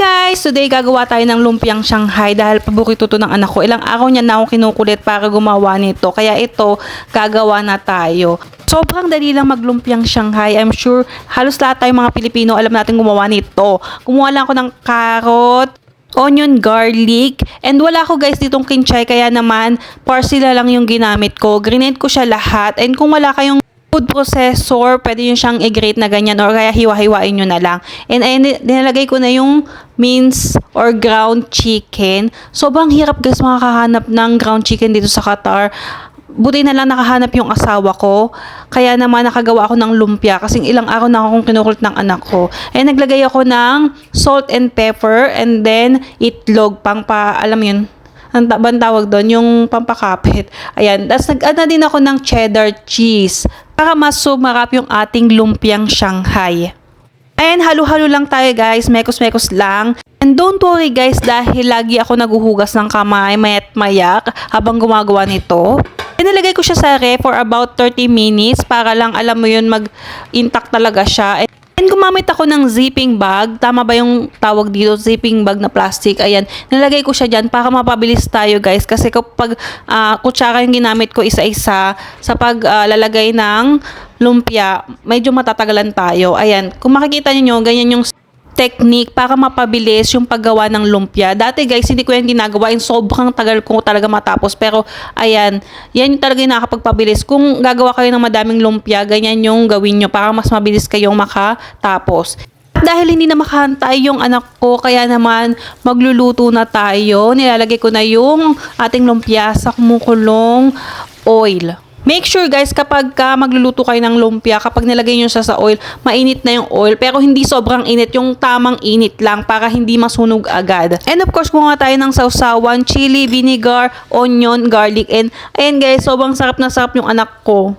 guys! Today gagawa tayo ng lumpiang Shanghai dahil paborito to ng anak ko. Ilang araw niya na ako kinukulit para gumawa nito. Kaya ito, gagawa na tayo. Sobrang dali lang maglumpiang Shanghai. I'm sure halos lahat tayo mga Pilipino alam natin gumawa nito. Kumuha lang ako ng carrot, onion, garlic, and wala ko guys ditong kinchay kaya naman parsley lang yung ginamit ko. Grinate ko siya lahat and kung wala kayong food processor, pwede yun siyang i-grate na ganyan or kaya hiwa-hiwain nyo na lang. And ayun, dinalagay ko na yung mince or ground chicken. Sobrang hirap guys makakahanap ng ground chicken dito sa Qatar. Buti na lang nakahanap yung asawa ko. Kaya naman nakagawa ako ng lumpia kasi ilang araw na akong kinukulit ng anak ko. And naglagay ako ng salt and pepper and then itlog pang pa, alam yun, ang tawag doon, yung pampakapit. Ayan. Tapos nag-ano din ako ng cheddar cheese para mas sumarap yung ating lumpiang Shanghai. Ayan, halo-halo lang tayo guys. Mekos-mekos lang. And don't worry guys dahil lagi ako naguhugas ng kamay mayat mayak habang gumagawa nito. Inilagay ko siya sa ref for about 30 minutes para lang alam mo yun mag-intact talaga siya. Gumamit ako ng zipping bag. Tama ba yung tawag dito? Zipping bag na plastic. Ayan. Nilagay ko siya dyan para mapabilis tayo guys. Kasi kapag ah, kutsara yung ginamit ko isa-isa sa paglalagay ng lumpia, medyo matatagalan tayo. Ayan. Kung makikita niyo ganyan yung technique para mapabilis yung paggawa ng lumpia. Dati guys, hindi ko yan ginagawa. In sobrang tagal ko talaga matapos. Pero, ayan, yan yung talaga yung nakakapagpabilis. Kung gagawa kayo ng madaming lumpia, ganyan yung gawin nyo para mas mabilis kayong makatapos. Dahil hindi na makahantay yung anak ko, kaya naman magluluto na tayo. Nilalagay ko na yung ating lumpia sa kumukulong oil. Make sure guys, kapag ka magluluto kayo ng lumpia, kapag nilagay nyo siya sa oil, mainit na yung oil. Pero hindi sobrang init, yung tamang init lang para hindi masunog agad. And of course, kung tayo ng sausawan, chili, vinegar, onion, garlic, and ayan guys, sobrang sarap na sarap yung anak ko.